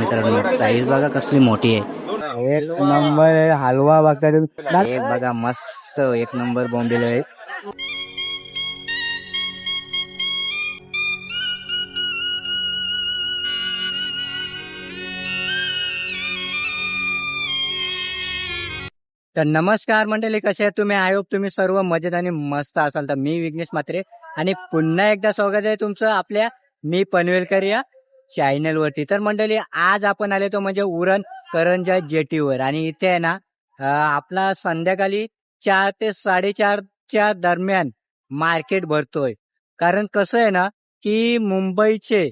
मित्रांनो साईज बघा कसली मोठी आहे एक नंबर आहे हलवा बघता तुम्ही एक बघा मस्त एक नंबर बॉम्बेला आहे तर नमस्कार मंडळी कसे आहे तुम्ही? आय होप तुम्ही सर्व मजेत आणि मस्त असाल. तर मी विघ्नेश मात्रे आणि पुन्हा एकदा स्वागत आहे तुमचं आपल्या मी पनवेलकर या चॅनल वरती तर मंडळी आज आपण आले तो म्हणजे उरण करंजा जेटीवर. आणि इथे आहे ना आपला संध्याकाळी चार ते साडेचारच्या दरम्यान मार्केट भरतोय. कारण कसं आहे ना की मुंबईचे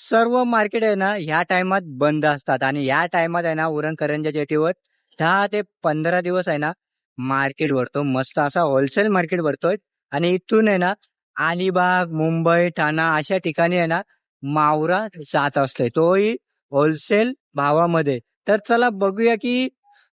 सर्व मार्केट आहे ना ह्या टायमात बंद असतात. आणि ह्या टायमात आहे ना उरण करंजा जेटीवर दहा ते पंधरा दिवस आहे ना मार्केट भरतो. मस्त असा होलसेल मार्केट भरतोय. आणि इथून आहे ना अलिबाग मुंबई ठाणा अशा ठिकाणी आहे ना मावरा जात असतोय. तोही होलसेल भावामध्ये. तर चला बघूया की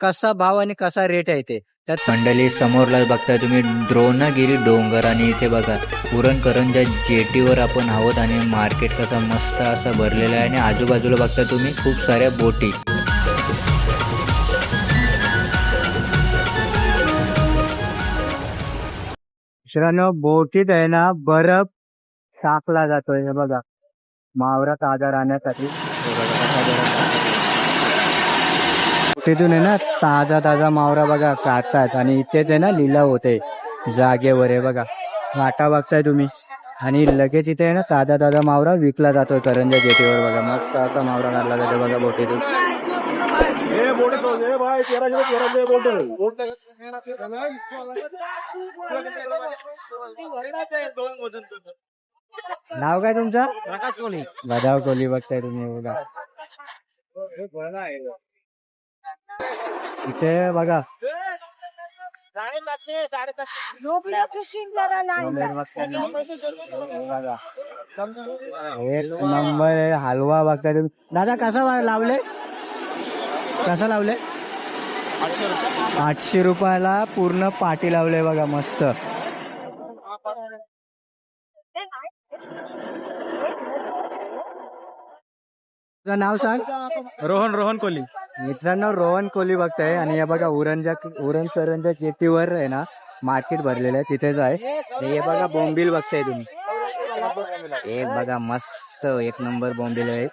कसा भाव आणि कसा रेट आहे ते. तर मंडळी समोरला बघताय तुम्ही द्रोणगिरी डोंगर आणि इथे बघा पुरण करंजा जेटीवर आपण आहोत आणि मार्केट कसं मस्त असं भरलेलं आहे आणि आजूबाजूला बघता तुम्ही खूप साऱ्या बोटी. मित्रांनो बोटीत आहे ना बर्फ टाकला जातोय हे बघा. मावरा ताजा राहण्यासाठी बघा कसा बर्फ टाकला. बोटीतून आहे ना ताजा ताजा मावरा बघा काढतात. आणि इथेच आहे ना लिलाव होते. जागेवर आहे बघा. वाटा बघताय तुम्ही. आणि लगेच इथे आहे ना ताजा ताजा मावरा विकला जातोय करंजा जेटीवर बघा. मस्त असा मावरा काढला जातो बघा बोटीतून. नाव काय तुमचं? प्रकाश कोणी बजाव कोहली बघताय तुम्ही बघा इथे बघा. हे. एक नंबर आहे हलवा बघताय तुम्ही. दादा कसा वा- लावले? कसा लावले? आठशे रुपयाला पूर्ण पाटी लावले बघा मस्त. तुझं नाव सांग. रोहन रोहन कोहली. मित्रांनो रोहन कोहली बघताय आणि हे बघा उरणच्या उरण करंजा जेटीवर आहे ना मार्केट भरलेलं आहे तिथेच आहे. हे बघा बोंबील बघताय तुम्ही. एक बघा मस्त एक नंबर बॉम्बेला आहे.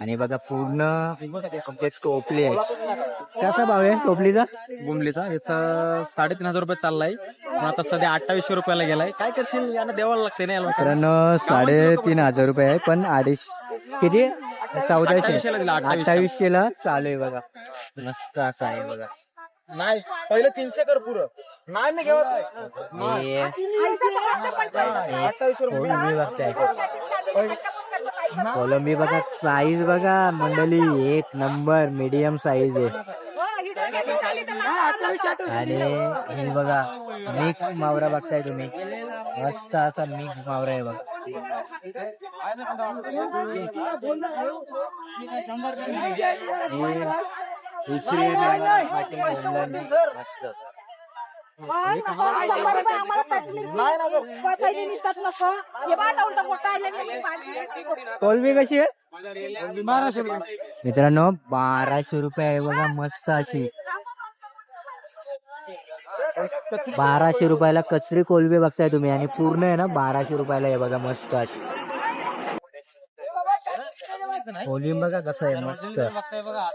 आणि बघा पूर्ण टोपली आहे. कसा भाव आहे टोपलीचा? बुमलीचा याचा साडेतीन हजार रुपये चाललाय. पण आता सध्या अठ्ठावीसशे रुपयाला गेलाय. काय करशील? यांना द्यावं लागते ना मित्रांनो साडेतीन हजार रुपये आहे पण अडीच किती? चौदाशे. अठ्ठावीसशे. अठ्ठावीसशे ला चालू आहे बघा. मस्त असं आहे बघा. नाही पहिले तीनशे कर पुरं. नाही मी घेत हे अठ्ठावीसशे कोलंबी बघताय. कोलंबी बघा साईज बघा मंडळी एक नंबर मीडियम साईज आहे. आणि हे बघा मिक्स मावरा बघताय तुम्ही. मस्त असा मिक्स मावरा आहे बघा. कोलबी कशी आहे? मित्रांनो बाराशे रुपये आहे बघा मस्त अशी. बाराशे रुपयाला कचरी कोलबी बघताय तुम्ही आणि पूर्ण आहे ना बाराशे रुपयाला हे बघा मस्त अशी. कोलबी बघा कसं आहे मस्त बघा.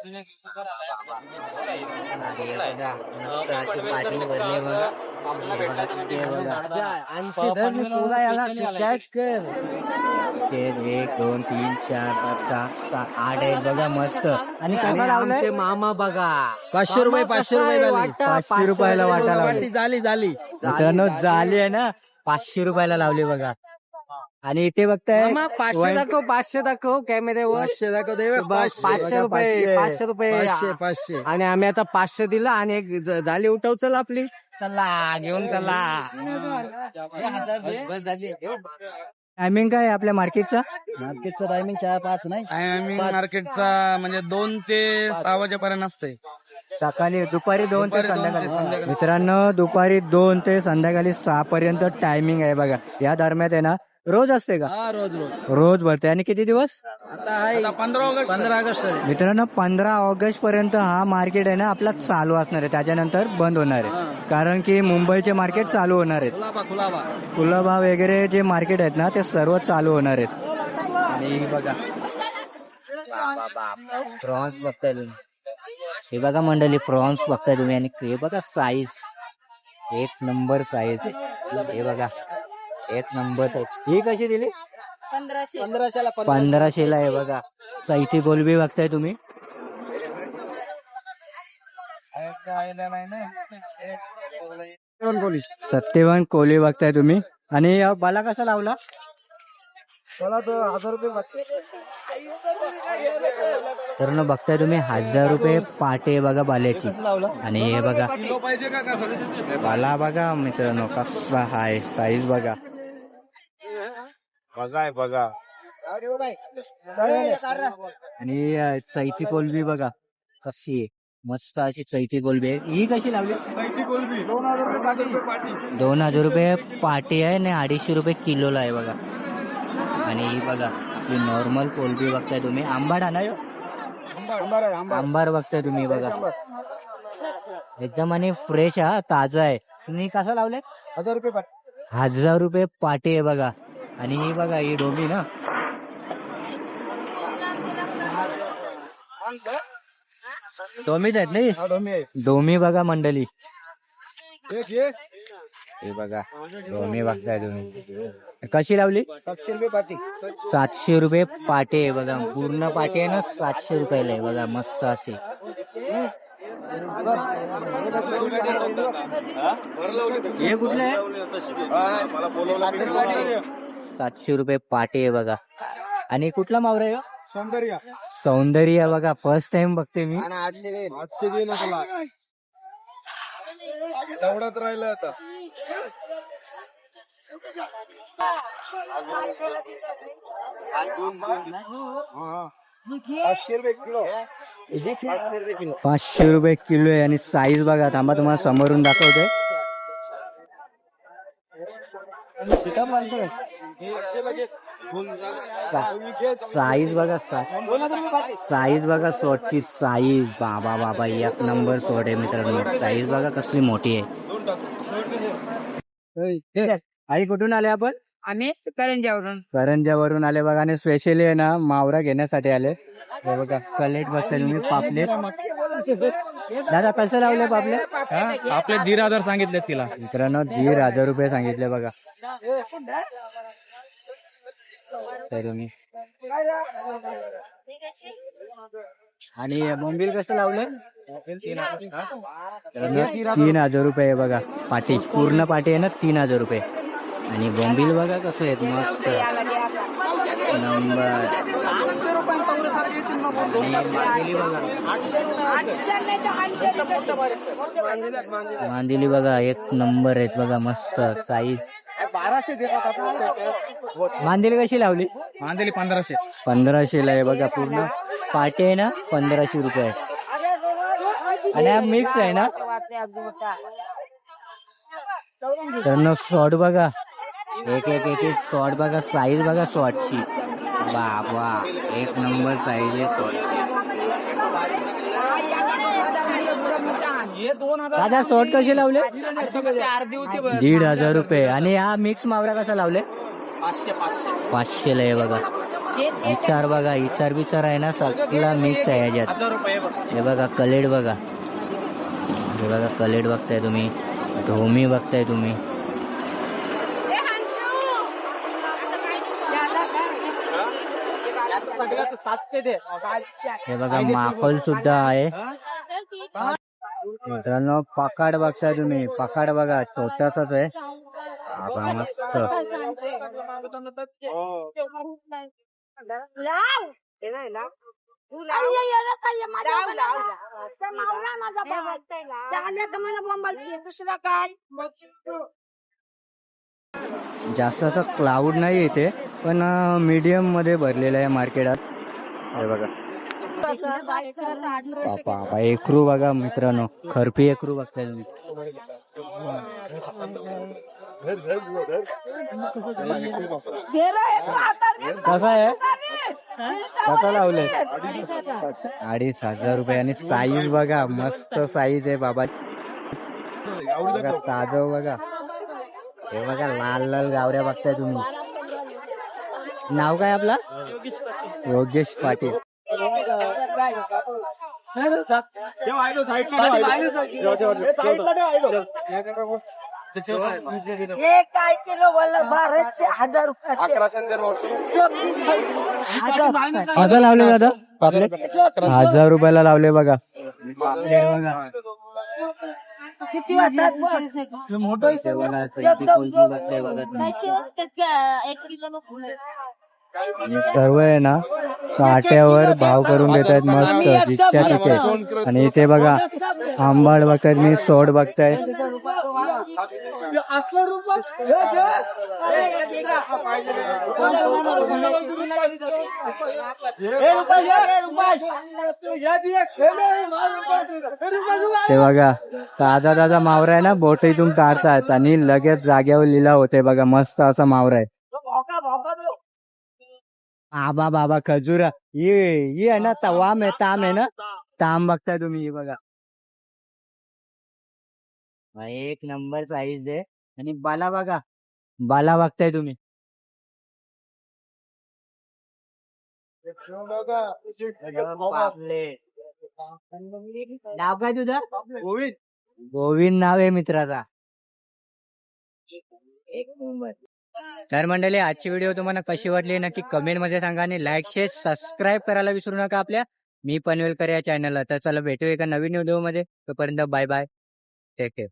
एक दोन तीन चार पाच सहा सात आठ आहे बघा मस्त. आणि कसा लावलाय मामा बघा पाचशे रुपये पाचशे रुपये झाली पाचशे रुपयाला वाटा लावली झाली झाली मित्रांनो झाली आहे. ना पाचशे रुपयाला लावली बघा. आणि इथे बघताय मामा पाचशे दाखव पाचशे दाखव कॅमेऱ्यावर. पाचशे दाखव दे पाचशे रुपये पाचशे. रुपये. पाचशे पाचशे. आणि आम्ही आता पाचशे दिला आणि एक ज- झाली उठव चल आपली. चला घेऊन चला. बस झाली टायमिंग काय आहे आपल्या मार्केटचा? मार्केटचा टायमिंग चार पाच नाही. टायमिंग मार्केटचा म्हणजे दोन ते सहा वाजेपर्यंत असते सकाळी दुपारी दोन ते दुपारी दोन ते संध्याकाळी. संध्याकाळी. मित्रांनो दुपारी दोन ते संध्याकाळी सहा पर्यंत टायमिंग आहे बघा. या दरम्यान आहे ना रोज असते का? हा रोज रोज. रोज भरते. आणि किती दिवस? पंधरा ऑगस्ट पंधरा ऑगस्ट मित्रांनो पंधरा ऑगस्ट पर्यंत हा मार्केट आहे ना आपला चालू असणार आहे. त्याच्यानंतर बंद होणार आहे. कारण की मुंबईचे मार्केट चालू होणार आहेत. कुलाबा वगैरे जे मार्केट आहेत ना ते सर्व चालू होणार आहेत. आणि बघा. प्रॉन्स बघताय तुम्ही. हे बघा मंडळी प्रॉन्स बघताय तुम्ही. आणि हे बघा साईज एक नंबर साईज हे बघा. एक नंबर ही कशी दिली? पंधराशेला पंधराशेला आहे बघा. सैती कोलबी बघताय तुम्ही? सत्यवान कोली बघताय तुम्ही. आणि बाला कसा लावला? तर ना बघताय तुम्ही हजार रुपये पाटे बघा बाल्याची. आणि हे बघा. किलो पाहिजे का? का बाला बघा मित्रांनो कसा हाय साईज बघा. बघाय बघा. आणि अ, चैती कोलबी बघा कशी आहे. मस्त अशी चैती कोलबी आहे. ही कशी लावली? दोन हजार रुपये पाटी आहे आणि अडीचशे रुपये किलोला आहे बघा. आणि ही बघा आपली नॉर्मल कोलबी बघताय तुम्ही. आंबाड ना ह्यो? आंबार बघताय तुम्ही बघा. एकदम आणि फ्रेश हा ताजा आहे. तुम्ही कसं लावले? हजार रुपये हजार रुपये पाटी आहे बघा. आणि ही बघा ही डोमी ना. डोमीच आहेत नाही हा? डोमी बघा मंडळी. हे बघा डोमी बघताय तुम्ही. कशी लावली? सातशे रुपये पाठी सातशे रुपये पाटे आहे बघा पूर्ण पाटे आहे ना सातशे रुपयाला आहे बघा मस्त असे. हे कुठले आहे? मला बोलवलं सातशे रुपये पाटे आहे बघा. आणि कुठला मावरा आहे हो? सौंदर्य. सौंदर्य बघा फर्स्ट टाइम बघते मी. आठशे दे राहिलं आता पाचशे रुपये किलो पाचशे रुपये किलो. पाचशे रुपये किलो आहे आणि साईज बघा थांबा तुम्हाला समोरून दाखवतोय. साईज बघा साईज बघा शॉर्टची साईज. बाबा बाबा एक नंबर शॉर्ट आहे मित्रांनो. साईज बघा कसली मोठी आहे. आई कुठून आले आपण? आम्ही करंजावरून करंजावरून आले बघा आणि स्पेशली आहे ना मावरा घेण्यासाठी आले. हे बघा कलेट बघताय तुम्ही पापलेट. दादा कसं लावले पापलेट आपले दीड हजार सांगितले तिला. मित्रांनो दीड हजार रुपये सांगितले बघा. तर आणि बोंबील कसं लावलं तीन हजार. रुपये बघा पाटी पूर्ण पाटी आहे ना तीन हजार रुपये. आणि बोंबील बघा कसं आहेत मस्त. नंबर. मांदेली बघा. एक नंबर आहेत बघा मस्त साईज बाराशे मांदेली कशी लावली? मांदेली पंधराशे. पंधराशे ला आहे बघा पूर्ण. पाटे आहे ना पंधराशे रुपये. आणि हा मिक्स आहे ना? तर शॉर्ट बघा. एक एक एक एक शॉर्ट बघा साईज बघा शॉर्टची बाबा एक नंबर साईज आहे शॉर्ट दादा शॉर्ट कसे लावले? अर्धी होती दीड हजार रुपये. आणि हा मिक्स मावरा कसा लावले? पाचशे ला बघा. इचार बघा इचार बिचार आहे ना सगळा मिक्स आहे याच्यात. हे बघा कलेड बघा. हे बघा कलेड बघताय तुम्ही. ढोमी बघताय तुम्ही सगळ्यात सात ते दे हे बघा माकल सुद्धा आहे. मित्रांनो पकाड बघताय तुम्ही. पकाड बघा छोटासाच आहे. बाबा मस्त. दुसरा काय? जास्त असं क्लाउड नाही येते पण मीडियममध्ये भरलेलं आहे मार्केटात हे बघा. बापा बापा एकरू बघा मित्रांनो. खरपी एकरू बघताय तुम्ही. कसा आहे? कसं लावले अडीच हजार रुपये आणि साईज बघा मस्त साईज आहे बाबा. बघा ताजं बघा. हे बघा लाल लाल गावऱ्या बघताय तुम्ही. नाव काय आपला? योगेश पाटील. हे काय किलो बोलला बाराशे हजार रुपये. हजार लावले दादा हजार रुपयाला लावले बघा. बघा. किती बघा तुम्ही. एक किलो सर्व आहे ना काट्यावर भाव करून देत आहेत मस्त जितक्या तिथे आणि इथे बघा आंबाड बघतायत मी सोड बघताय. ते बघा ताजा ताजा मावरा आहे ना बोट इथून काढतात आणि लगेच जाग्यावर लिला होते बघा मस्त असा मावरा आहे. आबा बाबा खजुरा ये ये आहे ना तवाम आहे ताम आहे ना? ताम बघताय तुम्ही हे बघा. हा, एक नंबर साईज आहे. आणि बाला बघा. बाला बघताय तुम्ही. बापले. नाव काय तुझं? गोविंद. नाव आहे मित्राचा. तर मंडळी आजची व्हिडिओ तुम्हाला कशी वाटली? नक्की कमेंटमध्ये सांगा आणि लाईक शेअर सबस्क्राईब करायला विसरू नका आपल्या. मी पनवेलकर या चॅनलला तर चला भेटू एका नवीन व्हिडिओमध्ये. तोपर्यंत बाय बाय टेक केअर